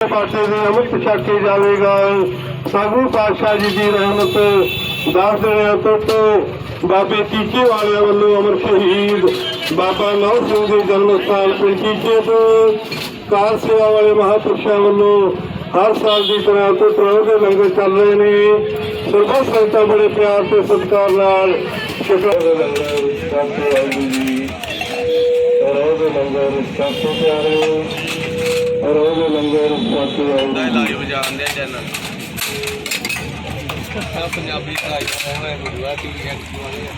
ਪਾਸੇ ਦੇ ਅੰਮ੍ਰਿਤ ਛਕ ਕੇ ਜਾਵੇਗਾ। ਸਾਗੂ ਪਾਤਸ਼ਾਹ ਜੀ ਦੀ ਰਹਿਮਤ ਦਸ ਦਿਨਾਂ ਤੋਂ ਬਾਬੇ ਟੀਕੇ ਵਾਲਿਆਂ ਵੱਲੋਂ ਅਮਰ ਸ਼ਹੀਦ ਬਾਬਾ ਨੌ ਸਿੰਘ ਦੇ ਜਨਮ ਸਥਾਨ ਪਿੰਡ ਟੀਕੇ ਤੋਂ। ਕਾਰ ਸੇਵਾ ਵਾਲੇ ਮਹਾਂਪੁਰਸ਼ਾਂ ਵੱਲੋਂ ਹਰ ਸਾਲ ਦੀ ਤਰ੍ਹਾਂ ਤੋਂ ਪ੍ਰਭੂ ਦੇ ਲੰਗਰ ਚੱਲ ਰਹੇ ਨੇ। ਸਰਬੱਤ ਸੰਗਤਾਂ ਬੜੇ ਪਿਆਰ ਤੇ ਸਤਿਕਾਰ ਨਾਲ ਸ਼ੁਕਰ ਕਰਦੇ ਆਏ ਜੀ। ਰੋਹ ਦੇ ਲੰਗਰ ਸਤਿ ਪਿਆਰੇ ਰੋਹ ਲੰਗਰ ਸਤਿ ਆਏ ਲਾਈਵ ਜਾਣਦੇ ਆ ਚੈਨਲ ਪੰਜਾਬੀ ਭਾਈ ਹੋਣਾ ਗੁਰੂਆ ਕੀ ਐਕਟਿਵ ਵਾਲੇ ਆ।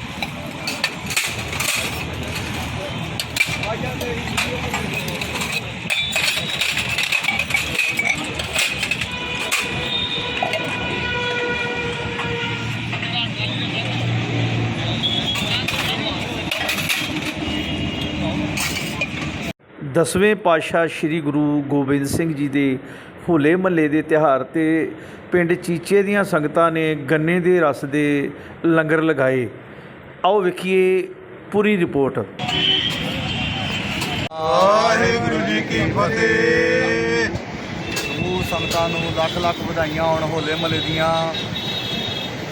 ਦਸਵੇਂ ਪਾਤਸ਼ਾਹ ਸ੍ਰੀ ਗੁਰੂ ਗੋਬਿੰਦ ਸਿੰਘ ਜੀ ਦੇ ਹੋਲੇ ਮਹੱਲੇ ਦੇ ਤਿਉਹਾਰ ਤੇ ਪਿੰਡ ਚੀਚੇ ਦੀਆਂ ਸੰਗਤਾਂ ਨੇ ਗੰਨੇ ਦੇ ਰਸ ਦੇ ਲੰਗਰ ਲਗਾਏ। ਆਓ ਵੇਖੀਏ ਪੂਰੀ ਰਿਪੋਰਟ। ਵਾਹਿਗੁਰੂ ਜੀ ਕੀ ਫਤਿਹ। ਸਮੂਹ ਸੰਗਤਾਂ ਨੂੰ ਲੱਖ ਲੱਖ ਵਧਾਈਆਂ ਹੋਣ ਹੋਲੇ ਮਹੱਲੇ ਦੀਆਂ।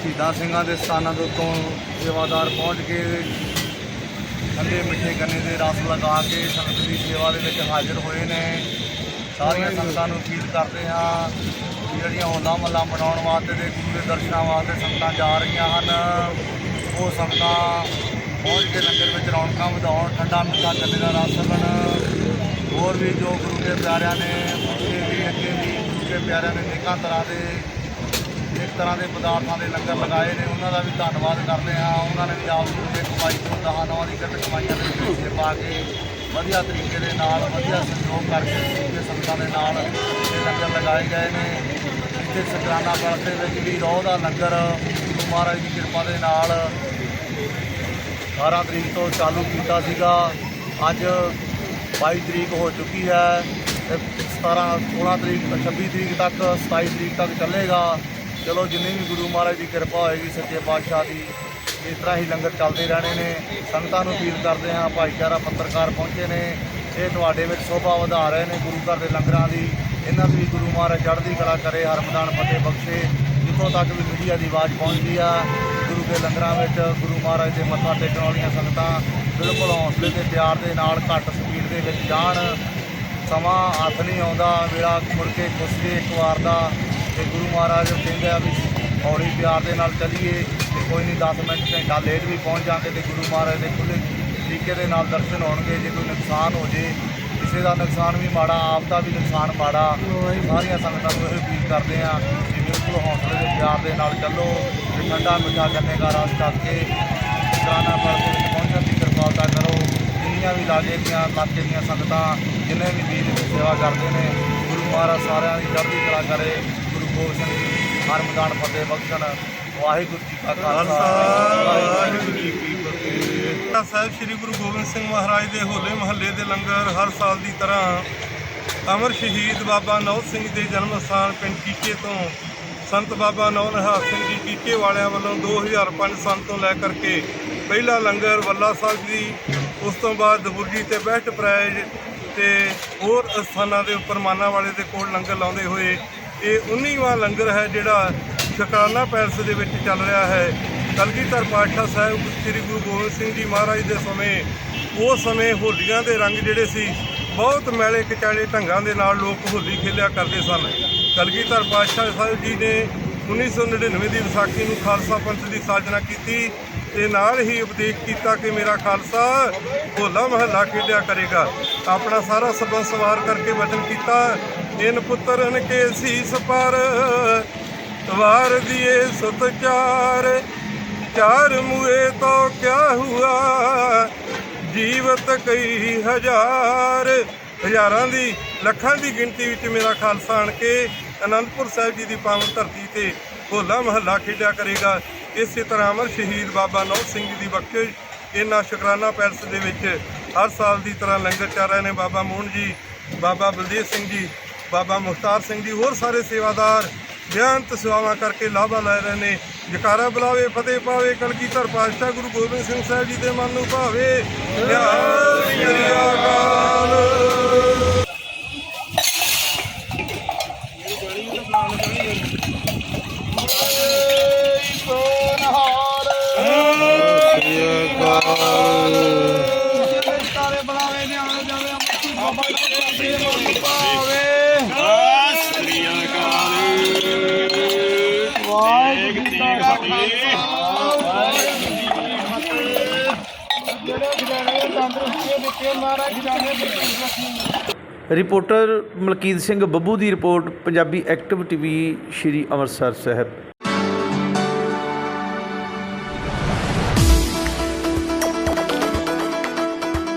ਸ਼ਹੀਦਾਂ ਸਿੰਘਾਂ ਦੇ ਸਥਾਨਾਂ ਦੇ ਉੱਤੋਂ ਸੇਵਾਦਾਰ ਪਹੁੰਚ ਕੇ ਠੰਡੇ ਮਿੱਠੇ ਗੰਨੇ ਦੇ ਰਸ ਲਗਾ ਕੇ ਸੰਗਤ ਦੀ ਸੇਵਾ ਦੇ ਵਿੱਚ ਹਾਜ਼ਰ ਹੋਏ ਨੇ। ਸਾਰੀਆਂ ਸੰਗਤਾਂ ਨੂੰ ਅਪੀਲ ਕਰਦੇ ਹਾਂ ਕਿ ਜਿਹੜੀਆਂ ਹੋਲਾ ਮਹੱਲਾ ਮਨਾਉਣ ਵਾਸਤੇ ਤੇ ਗੁਰੂ ਦੇ ਦਰਸ਼ਨਾਂ ਵਾਸਤੇ ਸੰਗਤਾਂ ਜਾ ਰਹੀਆਂ ਹਨ ਉਹ ਸੰਗਤਾਂ ਪਹੁੰਚ ਕੇ ਲੰਗਰ ਵਿੱਚ ਰੌਣਕਾਂ ਵਧਾਉਣ ਠੰਡਾ ਮਿੱਠਾ ਗੰਨੇ ਦਾ ਰਸ ਛਕਣ ਹੋਰ ਵੀ ਜੋ ਗੁਰੂ ਦੇ ਪਿਆਰਿਆਂ ਨੇ ਅੱਗੇ ਵੀ ਅੱਗੇ ਵੀ ਗੁਰੂ ਦੇ ਪਿਆਰਿਆਂ ਨੇ ਅਨੇਕਾਂ ਤਰ੍ਹਾਂ ਦੇ ਇੱਕ ਤਰ੍ਹਾਂ ਦੇ ਪਦਾਰਥਾਂ ਦੇ ਲੰਗਰ ਲਗਾਏ ਨੇ, ਉਹਨਾਂ ਦਾ ਵੀ ਧੰਨਵਾਦ ਕਰਦੇ ਹਾਂ। ਉਹਨਾਂ ਨੇ ਵੀ ਆਪ ਦੇ ਕਮਾਈ ਤੋਂ ਦਹਾਂ ਨੌਂ ਦੀ ਕੱਟ ਕਮਾਈਆਂ ਦੇ ਵਿੱਚ ਹਿੱਸੇ ਪਾ ਕੇ ਵਧੀਆ ਤਰੀਕੇ ਦੇ ਨਾਲ, ਵਧੀਆ ਸਹਿਯੋਗ ਕਰਕੇ ਦੂਜੇ ਦੇ ਸੰਗਤਾਂ ਦੇ ਨਾਲ ਇਹ ਲੰਗਰ ਲਗਾਏ ਗਏ ਨੇ। ਇੱਥੇ ਸ਼ਕਰਾਨਾ ਪਰਤ ਦੇ ਵਿੱਚ ਵੀ ਰੋਹ ਦਾ ਲੰਗਰ ਗੁਰੂ ਮਹਾਰਾਜ ਦੀ ਕਿਰਪਾ ਦੇ ਨਾਲ 18 ਤਰੀਕ ਤੋਂ ਚਾਲੂ ਕੀਤਾ ਸੀਗਾ। ਅੱਜ 22 ਤਰੀਕ ਹੋ ਚੁੱਕੀ ਹੈ ਤੇ 17 16 ਤਰੀਕ 26 ਤਰੀਕ ਤੱਕ 27 ਤਰੀਕ ਤੱਕ ਚੱਲੇਗਾ। ਚਲੋ ਜਿੰਨੀ ਵੀ ਗੁਰੂ ਮਹਾਰਾਜ ਦੀ ਕਿਰਪਾ ਹੋਏਗੀ, ਸੱਚੇ ਪਾਤਸ਼ਾਹ ਦੀ, ਇਸ ਤਰ੍ਹਾਂ ਹੀ ਲੰਗਰ ਚੱਲਦੇ ਰਹਿਣੇ ਨੇ। ਸੰਗਤਾਂ ਨੂੰ ਅਪੀਲ ਕਰਦੇ ਹਾਂ, ਭਾਈਚਾਰਾ ਪੱਤਰਕਾਰ ਪਹੁੰਚੇ ਨੇ। ਇਹ ਤੁਹਾਡੇ ਵਿੱਚ ਸ਼ੋਭਾ ਵਧਾ ਰਹੇ ਨੇ ਗੁਰੂ ਘਰ ਦੇ ਲੰਗਰਾਂ ਦੀ। ਇਹਨਾਂ ਦੀ ਗੁਰੂ ਮਹਾਰਾਜ ਚੜ੍ਹਦੀ ਕਲਾ ਕਰੇ ਹਰਮਦਾਨ ਫਤਿਹ ਬਖਸ਼ੇ। ਜਿੱਥੋਂ ਤੱਕ ਵੀ ਮੀਡੀਆ ਦੀ ਆਵਾਜ਼ ਪਹੁੰਚਦੀ ਆ, ਗੁਰੂ ਦੇ ਲੰਗਰਾਂ ਵਿੱਚ ਗੁਰੂ ਮਹਾਰਾਜ ਦੇ ਮੱਥਾ ਟੇਕਣ ਵਾਲੀਆਂ ਸੰਗਤਾਂ ਬਿਲਕੁਲ ਹੌਸਲੇ ਤੇ ਪਿਆਰ ਦੇ ਨਾਲ ਘੱਟ ਸਪੀਡ ਦੇ ਵਿੱਚ ਜਾਣ। ਸਮਾਂ ਹੱਥ ਨਹੀਂ ਆਉਂਦਾ, ਵੇਲਾ ਮੁੜ ਕੇ ਖੁੱਸੇ ਇੱਕ ਵਾਰ ਦਾ ਤੇ ਗੁਰੂ ਮਹਾਰਾਜ ਕਹਿੰਦੇ ਆ ਵੀ ਹੌਲੀ ਪਿਆਰ ਦੇ ਨਾਲ ਚੱਲੀਏ ਤੇ ਕੋਈ ਨਹੀਂ 10 ਮਿੰਟ ਘੰਟਾ ਲੇਟ ਵੀ ਪਹੁੰਚ ਜਾਂਗੇ ਤੇ ਗੁਰੂ ਮਹਾਰਾਜ ਦੇ ਖੁੱਲੇ ਤਰੀਕੇ ਦੇ ਨਾਲ ਦਰਸ਼ਨ ਹੋਣਗੇ, ਜੇ ਕੋਈ ਨੁਕਸਾਨ ਹੋ ਜੇ, ਕਿਸੇ ਦਾ ਨੁਕਸਾਨ ਵੀ ਮਾੜਾ, ਆਪ ਦਾ ਵੀ ਨੁਕਸਾਨ ਮਾੜਾ ਸਾਰੀਆਂ ਸੰਗਤਾਂ ਨੂੰ ਇਹ ਅਪੀਲ ਕਰਦੇ ਆ ਕਿ ਬਿਲਕੁਲ ਹੌਸਲੇ ਦੇ ਪਿਆਰ ਦੇ ਨਾਲ ਚੱਲੋ ਤੇ ਠੰਡਾ ਮਿੱਠਾ ਗੰਨੇ ਦਾ ਰਸ ਚੱਕ ਕੇ ਸ਼ੁਕਰਾਨਾ ਪਰਤ ਪਹੁੰਚਣ ਦੀ ਕਿਰਪਾਲਤਾ ਕਰੋ। ਜਿੰਨੀਆਂ ਵੀ ਲਾਗੇ ਦੀਆਂ, ਇਲਾਕੇ ਦੀਆਂ ਸੰਗਤਾਂ, ਜਿੰਨੇ ਵੀ ਵੀਰ ਇੱਥੇ ਸੇਵਾ ਕਰਦੇ ਨੇ, ਗੁਰੂ ਮਹਾਰਾਜ ਸਾਰਿਆਂ ਦੀ ਚੜ੍ਹਦੀ ਕਲਾ ਕਰੇ। ਜੀ ਹਰ ਮੈਦਾਨ ਫਤਿਹ ਬਖਸ਼ਣ। ਵਾਹਿਗੁਰੂ ਜੀ ਕਾ ਖਾਲਸਾ। ਵਾਹਿਗੁਰੂ ਜੀ ਕੀ ਫਤਿਹ। ਸਾਹਿਬ ਸ੍ਰੀ ਗੁਰੂ ਗੋਬਿੰਦ ਸਿੰਘ ਮਹਾਰਾਜ ਦੇ ਹੋਲੇ ਮਹੱਲੇ ਦੇ ਲੰਗਰ ਹਰ ਸਾਲ ਦੀ ਤਰ੍ਹਾਂ ਅਮਰ ਸ਼ਹੀਦ ਬਾਬਾ ਨੌ ਸਿੰਘ ਦੇ ਜਨਮ ਸਥਾਨ ਪਿੰਡ ਕੀਕੇ ਤੋਂ ਸੰਤ ਬਾਬਾ ਨੌ ਨਿਹਾਲ ਸਿੰਘ ਜੀ ਕੀਕੇ ਵਾਲਿਆਂ ਵੱਲੋਂ 2005 ਸਾਲ ਤੋਂ ਲੈ ਕਰਕੇ ਪਹਿਲਾ ਲੰਗਰ ਵੱਲਾ ਸਾਹਿਬ ਜੀ ਉਸ ਤੋਂ ਬਾਅਦ ਦਬੁਰਜੀ ਤੇ ਬੈਸਟ ਪ੍ਰਾਈਜ਼ ਤੇ ਹੋਰ ਸਥਾਨਾਂ ਦੇ ਉੱਪਰ ਮਾਨਾ ਵਾਲੇ ਦੇ ਕੋਲ ਲੰਗਰ ਲਾਉਂਦੇ ਹੋਏ ਇਹ 19ਵਾਂ ਲੰਗਰ ਹੈ ਜਿਹੜਾ ਸ਼ੁਕਰਾਨਾ ਪੈਲਸ ਦੇ ਵਿੱਚ ਚੱਲ ਰਿਹਾ ਹੈ। ਕਲਗੀਧਰ ਪਾਤਸ਼ਾਹ ਸਾਹਿਬ ਸ੍ਰੀ ਗੁਰੂ ਗੋਬਿੰਦ ਸਿੰਘ ਜੀ ਮਹਾਰਾਜ ਦੇ ਸਮੇਂ ਉਸ ਸਮੇਂ ਹੋਲੀਆਂ ਦੇ ਰੰਗ ਜਿਹੜੇ ਸੀ, ਬਹੁਤ ਮੈਲੇ ਕਚਾਲੇ ਢੰਗਾਂ ਦੇ ਨਾਲ ਲੋਕ ਹੋਲੀ ਖੇਲਿਆ ਕਰਦੇ ਸਨ। ਕਲਗੀਧਰ ਪਾਤਸ਼ਾਹ ਸਾਹਿਬ ਜੀ ਨੇ 1999 ਦੀ ਵਿਸਾਖੀ ਨੂੰ ਖਾਲਸਾ ਪੰਥ ਦੀ ਸਾਜਨਾ ਕੀਤੀ ਤੇ ਨਾਲ ਹੀ ਉਪਦੇਸ਼ ਕੀਤਾ ਕਿ ਮੇਰਾ ਖਾਲਸਾ ਹੋਲਾ ਮਹੱਲਾ ਖੇਡਿਆ ਕਰੇਗਾ। ਆਪਣਾ ਸਾਰਾ ਸਬੰਧ ਸਵਾਰ ਕਰਕੇ ਵਚਨ ਕੀਤਾ। ਇਨ ਪੁੱਤਰਨ ਕੇ ਸੀਸ ਪਰ, ਵਾਰ ਦੀਏ ਸਤ ਚਾਰ। ਚਾਰ ਤੋ ਕਿਆ ਹੁਆ, ਜੀਵਤ ਕਈ ਹਜ਼ਾਰ। ਹਜ਼ਾਰਾਂ ਦੀ, ਲੱਖਾਂ ਦੀ ਗਿਣਤੀ ਵਿੱਚ ਮੇਰਾ ਖਾਲਸਾ ਆਣ ਕੇ ਅਨੰਦਪੁਰ ਸਾਹਿਬ ਜੀ ਦੀ ਪਾਵਨ ਧਰਤੀ ਤੇ ਹੋਲਾ ਮਹੱਲਾ ਖੇਡਿਆ ਕਰੇਗਾ। ਇਸੇ ਤਰ੍ਹਾਂ ਅਮਰ ਸ਼ਹੀਦ ਬਾਬਾ ਨੌ ਸਿੰਘ ਜੀ ਦੀ ਬਖਸ਼ਿਸ਼ ਇਹਨਾਂ ਸ਼ੁਕਰਾਨਾ ਪੈਲਸ ਦੇ ਵਿੱਚ ਹਰ ਸਾਲ ਦੀ ਤਰ੍ਹਾਂ ਲੰਗਰ ਚੱਲ ਰਹੇ ਨੇ। ਬਾਬਾ ਮੋਹਨ ਜੀ, ਬਾਬਾ ਬਲਦੇਵ ਸਿੰਘ ਜੀ ਬਾਬਾ ਮੁਖਤਾਰ ਸਿੰਘ ਜੀ ਹੋਰ ਸਾਰੇ ਸੇਵਾਦਾਰ ਬੇਅੰਤ ਸੇਵਾਵਾਂ ਕਰਕੇ ਲਾਭਾ ਲੈ ਰਹੇ ਨੇ। ਜਕਾਰਾ ਬੁਲਾਵੇ, ਫਤਿਹ ਪਾਵੇ, ਕਲਗੀਧਰ ਪਾਤਸ਼ਾਹ ਗੁਰੂ ਗੋਬਿੰਦ ਸਿੰਘ ਸਾਹਿਬ ਜੀ ਦੇ ਮਨ ਨੂੰ ਭਾਵੇ। ਨਿਹਾਲ ਸ੍ਰੀ ਰਿਪੋਰਟਰ ਮਲਕੀਤ ਸਿੰਘ ਬੱਬੂ ਦੀ report Punjabi active TV Shri Amritsar Sahib.